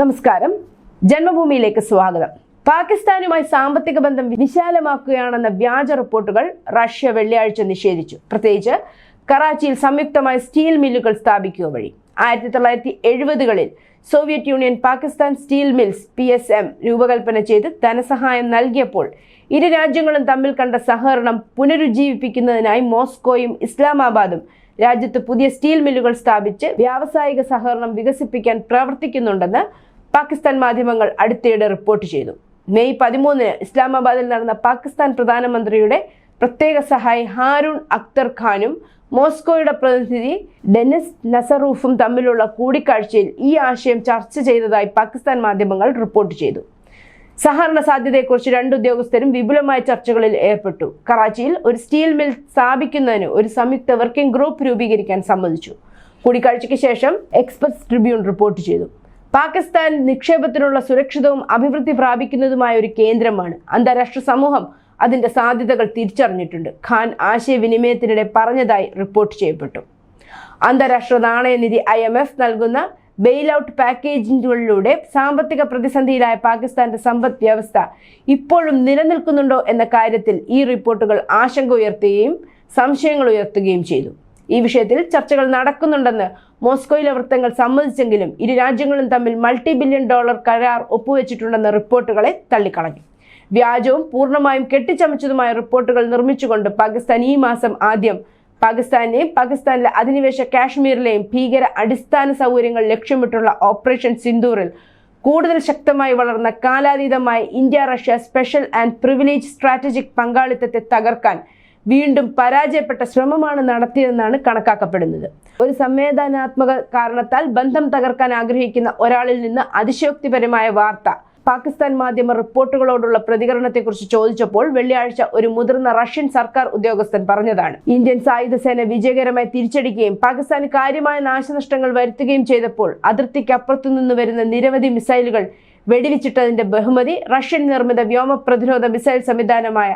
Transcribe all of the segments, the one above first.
നമസ്കാരം. ജന്മഭൂമിയിലേക്ക് സ്വാഗതം. പാകിസ്ഥാനുമായി സാമ്പത്തിക ബന്ധം വിശാലമാക്കുകയാണെന്ന വ്യാജ റിപ്പോർട്ടുകൾ റഷ്യ വെള്ളിയാഴ്ച നിഷേധിച്ചു. പ്രത്യേകിച്ച് കറാച്ചിയിൽ സംയുക്തമായ സ്റ്റീൽ മില്ലുകൾ സ്ഥാപിക്കുക വഴി. ആയിരത്തി തൊള്ളായിരത്തി എഴുപതുകളിൽ Soviet Union Pakistan steel mills P S M രൂപകൽപ്പന ചെയ്ത് ധനസഹായം നൽകിയപ്പോൾ ഇരു രാജ്യങ്ങളും തമ്മിൽ കണ്ട സഹകരണം പുനരുജ്ജീവിപ്പിക്കുന്നതിനായി മോസ്കോയും ഇസ്ലാമാബാദും രാജ്യത്ത് പുതിയ സ്റ്റീൽ മില്ലുകൾ സ്ഥാപിച്ച് വ്യാവസായിക സഹകരണം വികസിപ്പിക്കാൻ പ്രവർത്തിക്കുന്നുണ്ടെന്ന് പാകിസ്ഥാൻ മാധ്യമങ്ങൾ അടുത്തിടെ റിപ്പോർട്ട് ചെയ്തു. മെയ് പതിമൂന്നിന് ഇസ്ലാമാബാദിൽ നടന്ന പാകിസ്ഥാൻ പ്രധാനമന്ത്രിയുടെ പ്രത്യേക സഹായി ഹാരൂൺ അക്തർ ഖാനും മോസ്കോയുടെ പ്രതിനിധി ഡെനിസ് നസറൂഫും തമ്മിലുള്ള കൂടിക്കാഴ്ചയിൽ ഈ ആശയം ചർച്ച ചെയ്തതായി പാകിസ്ഥാൻ മാധ്യമങ്ങൾ റിപ്പോർട്ട് ചെയ്തു. സഹകരണ സാധ്യതയെക്കുറിച്ച് രണ്ട് ഉദ്യോഗസ്ഥരും വിപുലമായ ചർച്ചകളിൽ ഏർപ്പെട്ടു. കറാച്ചിയിൽ ഒരു സ്റ്റീൽ മിൽ സ്ഥാപിക്കുന്നതിന് ഒരു സംയുക്ത വർക്കിംഗ് ഗ്രൂപ്പ് രൂപീകരിക്കാൻ സമ്മതിച്ചു. കൂടിക്കാഴ്ചയ്ക്ക് ശേഷം എക്സ്പ്രസ് ട്രിബ്യൂൺ റിപ്പോർട്ട് ചെയ്തു. പാകിസ്ഥാൻ നിക്ഷേപത്തിനുള്ള സുരക്ഷിതവും അഭിവൃദ്ധി പ്രാപിക്കുന്നതുമായ ഒരു കേന്ദ്രമാണ്. അന്താരാഷ്ട്ര സമൂഹം അതിന്റെ സാധ്യതകൾ തിരിച്ചറിഞ്ഞിട്ടുണ്ട്. ഖാൻ ആശയവിനിമയത്തിനിടെ പറഞ്ഞതായി റിപ്പോർട്ട് ചെയ്യപ്പെട്ടു. അന്താരാഷ്ട്ര നാണയനിധി ഐ എം എഫ് നൽകുന്ന ബെയിൽ ഔട്ട് പാക്കേജിലൂടെ സാമ്പത്തിക പ്രതിസന്ധിയിലായ പാകിസ്ഥാന്റെ സമ്പദ് വ്യവസ്ഥ ഇപ്പോഴും നിലനിൽക്കുന്നുണ്ടോ എന്ന കാര്യത്തിൽ ഈ റിപ്പോർട്ടുകൾ ആശങ്ക ഉയർത്തുകയും സംശയങ്ങൾ ഉയർത്തുകയും ചെയ്തു. ഈ വിഷയത്തിൽ ചർച്ചകൾ നടക്കുന്നുണ്ടെന്ന് മോസ്കോയിലെ വൃത്തങ്ങൾ സമ്മതിച്ചെങ്കിലും ഇരു രാജ്യങ്ങളും തമ്മിൽ മൾട്ടി ബില്യൺ ഡോളർ കരാർ ഒപ്പുവെച്ചിട്ടുണ്ടെന്ന റിപ്പോർട്ടുകളെ തള്ളിക്കളഞ്ഞു. വ്യാജവും പൂർണമായും കെട്ടിച്ചമച്ചതുമായ റിപ്പോർട്ടുകൾ നിർമ്മിച്ചുകൊണ്ട് പാകിസ്ഥാൻ ഈ മാസം ആദ്യം പാകിസ്ഥാനെയും പാകിസ്ഥാനിലെ അധിനിവേശ കാശ്മീരിലെയും ഭീകര അടിസ്ഥാന സൗകര്യങ്ങൾ ലക്ഷ്യമിട്ടുള്ള ഓപ്പറേഷൻ സിന്ദൂറിൽ കൂടുതൽ ശക്തമായി വളർന്ന കാലാതീതമായ India Russia special and privilege strategic പങ്കാളിത്തത്തെ തകർക്കാൻ വീണ്ടും പരാജയപ്പെട്ട ശ്രമമാണ് നടത്തിയതെന്നാണ് കണക്കാക്കപ്പെടുന്നത്. ഒരു സംവേദനാത്മക കാരണത്താൽ ബന്ധം തകർക്കാൻ ആഗ്രഹിക്കുന്ന ഒരാളിൽ നിന്ന് അതിശയോക്തിപരമായ വാർത്ത പാകിസ്ഥാൻ മാധ്യമ റിപ്പോർട്ടുകളോടുള്ള പ്രതികരണത്തെക്കുറിച്ച് ചോദിച്ചപ്പോൾ വെള്ളിയാഴ്ച ഒരു മുതിർന്ന റഷ്യൻ സർക്കാർ ഉദ്യോഗസ്ഥൻ പറഞ്ഞതാണ്. ഇന്ത്യൻ സായുധ സേന വിജയകരമായി തിരിച്ചടിക്കുകയും പാകിസ്ഥാൻ കാര്യമായ നാശനഷ്ടങ്ങൾ വരുത്തുകയും ചെയ്തപ്പോൾ അതിർത്തിക്കപ്പുറത്തു നിന്ന് വരുന്ന നിരവധി മിസൈലുകൾ വെടിവെച്ചിട്ടതിന്റെ ബഹുമതി റഷ്യൻ നിർമ്മിത വ്യോമ പ്രതിരോധ മിസൈൽ സംവിധാനമായ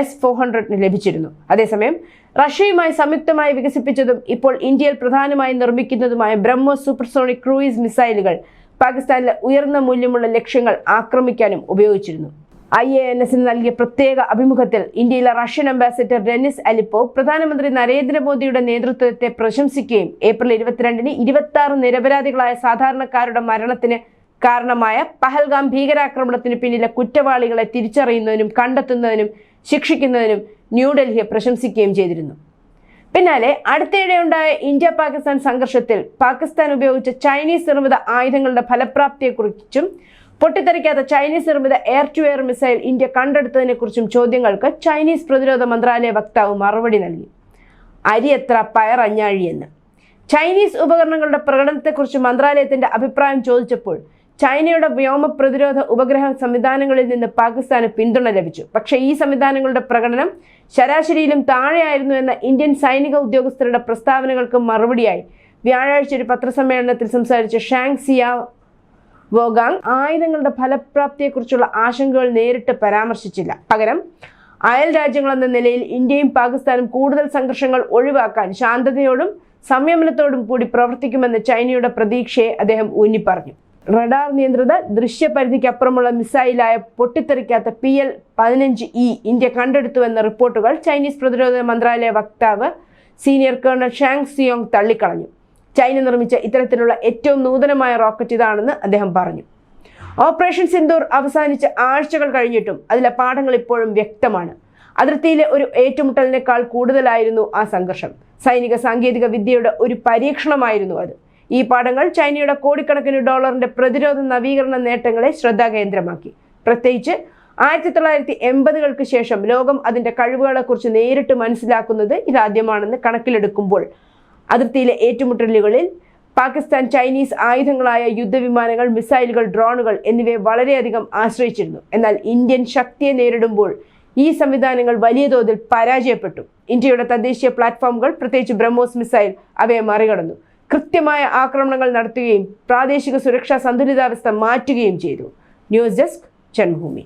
എസ് ഫോർ ഹൺഡ്രഡിന് ലഭിച്ചിരുന്നു. അതേസമയം റഷ്യയുമായി സംയുക്തമായി വികസിപ്പിച്ചതും ഇപ്പോൾ ഇന്ത്യയിൽ പ്രധാനമായും നിർമ്മിക്കുന്നതുമായ ബ്രഹ്മോസ് സൂപ്പർസോണിക് ക്രൂയിസ് മിസൈലുകൾ പാകിസ്ഥാനിലെ ഉയർന്ന മൂല്യമുള്ള ലക്ഷ്യങ്ങൾ ആക്രമിക്കാനും ഉപയോഗിച്ചിരുന്നു. ഐ എ എൻ എസിന് നൽകിയ പ്രത്യേക അഭിമുഖത്തിൽ ഇന്ത്യയിലെ റഷ്യൻ അംബാസിഡർ ഡെനിസ് അലിപ്പോ പ്രധാനമന്ത്രി നരേന്ദ്രമോദിയുടെ നേതൃത്വത്തെ പ്രശംസിക്കുകയും ഏപ്രിൽ ഇരുപത്തിരണ്ടിന് ഇരുപത്തി ആറ് നിരപരാധികളായ സാധാരണക്കാരുടെ മരണത്തിന് കാരണമായ പഹൽഗാം ഭീകരാക്രമണത്തിന് പിന്നിലെ കുറ്റവാളികളെ തിരിച്ചറിയുന്നതിനും കണ്ടെത്തുന്നതിനും ശിക്ഷിക്കുന്നതിനും ന്യൂഡൽഹിയെ പ്രശംസിക്കുകയും ചെയ്തിരുന്നു. പിന്നാലെ അടുത്തിടെയുണ്ടായ ഇന്ത്യ പാകിസ്ഥാൻ സംഘർഷത്തിൽ പാകിസ്ഥാൻ ഉപയോഗിച്ച ചൈനീസ് നിർമ്മിത ആയുധങ്ങളുടെ ഫലപ്രാപ്തിയെക്കുറിച്ചും പൊട്ടിത്തെറിക്കാത്ത ചൈനീസ് നിർമ്മിത air to air missile India കണ്ടെടുത്തതിനെക്കുറിച്ചും ചോദ്യങ്ങൾക്ക് ചൈനീസ് പ്രതിരോധ മന്ത്രാലയ വക്താവ് മറുപടി നൽകി. അരി എത്ര പയർ അഞ്ഞാഴി എന്ന് ചൈനീസ് ഉപകരണങ്ങളുടെ പ്രകടനത്തെക്കുറിച്ച് മന്ത്രാലയത്തിന്റെ അഭിപ്രായം ചോദിച്ചപ്പോൾ ചൈനയുടെ വ്യോമ പ്രതിരോധ ഉപഗ്രഹ സംവിധാനങ്ങളിൽ നിന്ന് പാകിസ്ഥാന് പിന്തുണ ലഭിച്ചു. പക്ഷേ ഈ സംവിധാനങ്ങളുടെ പ്രകടനം ശരാശരിയിലും താഴെയായിരുന്നു എന്ന ഇന്ത്യൻ സൈനിക ഉദ്യോഗസ്ഥരുടെ പ്രസ്താവനകൾക്ക് മറുപടിയായി. വ്യാഴാഴ്ച ഒരു പത്രസമ്മേളനത്തിൽ സംസാരിച്ച ഷാങ് സിയ വോഗാങ് ആയുധങ്ങളുടെ ഫലപ്രാപ്തിയെക്കുറിച്ചുള്ള ആശങ്കകൾ നേരിട്ട് പരാമർശിച്ചില്ല. പകരം അയൽ രാജ്യങ്ങളെന്ന നിലയിൽ ഇന്ത്യയും പാകിസ്ഥാനും കൂടുതൽ സംഘർഷങ്ങൾ ഒഴിവാക്കാൻ ശാന്തതയോടും സംയമനത്തോടും കൂടി പ്രവർത്തിക്കുമെന്ന ചൈനയുടെ പ്രതീക്ഷയെ അദ്ദേഹം ഊന്നിപ്പറഞ്ഞു. റഡാർ നിയന്ത്രിത ദൃശ്യപരിധിക്കപ്പുറമുള്ള മിസൈലായ പൊട്ടിത്തെറിക്കാത്ത പി എൽ പതിനഞ്ച് ഇ ഇന്ത്യ കണ്ടെടുത്തുവെന്ന റിപ്പോർട്ടുകൾ ചൈനീസ് പ്രതിരോധ മന്ത്രാലയ വക്താവ് സീനിയർ കേണൽ ഷാങ് സിയോങ് തള്ളിക്കളഞ്ഞു. ചൈന നിർമ്മിച്ച ഇത്തരത്തിലുള്ള ഏറ്റവും നൂതനമായ റോക്കറ്റ് ഇതാണെന്ന് അദ്ദേഹം പറഞ്ഞു. ഓപ്പറേഷൻ സിന്ദൂർ അവസാനിച്ച ആഴ്ചകൾ കഴിഞ്ഞിട്ടും അതിലെ പാഠങ്ങൾ ഇപ്പോഴും വ്യക്തമാണ്. അതിർത്തിയിലെ ഒരു ഏറ്റുമുട്ടലിനേക്കാൾ കൂടുതലായിരുന്നു ആ സംഘർഷം. സൈനിക സാങ്കേതിക വിദ്യയുടെ ഒരു പരീക്ഷണമായിരുന്നു അത്. ഈ പാടങ്ങൾ ചൈനയുടെ കോടിക്കണക്കിന് ഡോളറിന്റെ പ്രതിരോധ നവീകരണ നേട്ടങ്ങളെ ശ്രദ്ധാകേന്ദ്രമാക്കി. പ്രത്യേകിച്ച് ആയിരത്തി തൊള്ളായിരത്തി എൺപതുകൾക്ക് ശേഷം ലോകം അതിന്റെ കഴിവുകളെക്കുറിച്ച് നേരിട്ട് മനസ്സിലാക്കുന്നത് ഇതാദ്യമാണെന്ന് കണക്കിലെടുക്കുമ്പോൾ അതിർത്തിയിലെ ഏറ്റുമുട്ടലുകളിൽ പാകിസ്ഥാൻ ചൈനീസ് ആയുധങ്ങളായ യുദ്ധവിമാനങ്ങൾ മിസൈലുകൾ ഡ്രോണുകൾ എന്നിവയെ വളരെയധികം ആശ്രയിച്ചിരുന്നു. എന്നാൽ ഇന്ത്യൻ ശക്തിയെ നേരിടുമ്പോൾ ഈ സംവിധാനങ്ങൾ വലിയ തോതിൽ പരാജയപ്പെട്ടു. ഇന്ത്യയുടെ തദ്ദേശീയ പ്ലാറ്റ്ഫോമുകൾ പ്രത്യേകിച്ച് ബ്രഹ്മോസ് മിസൈൽ അവയെ മറികടന്നു. കൃത്യമായ ആക്രമണങ്ങൾ നടത്തുകയും പ്രാദേശിക സുരക്ഷാ സന്തുലിതാവസ്ഥ മാറ്റുകയും ചെയ്തു. News desk Janmabhumi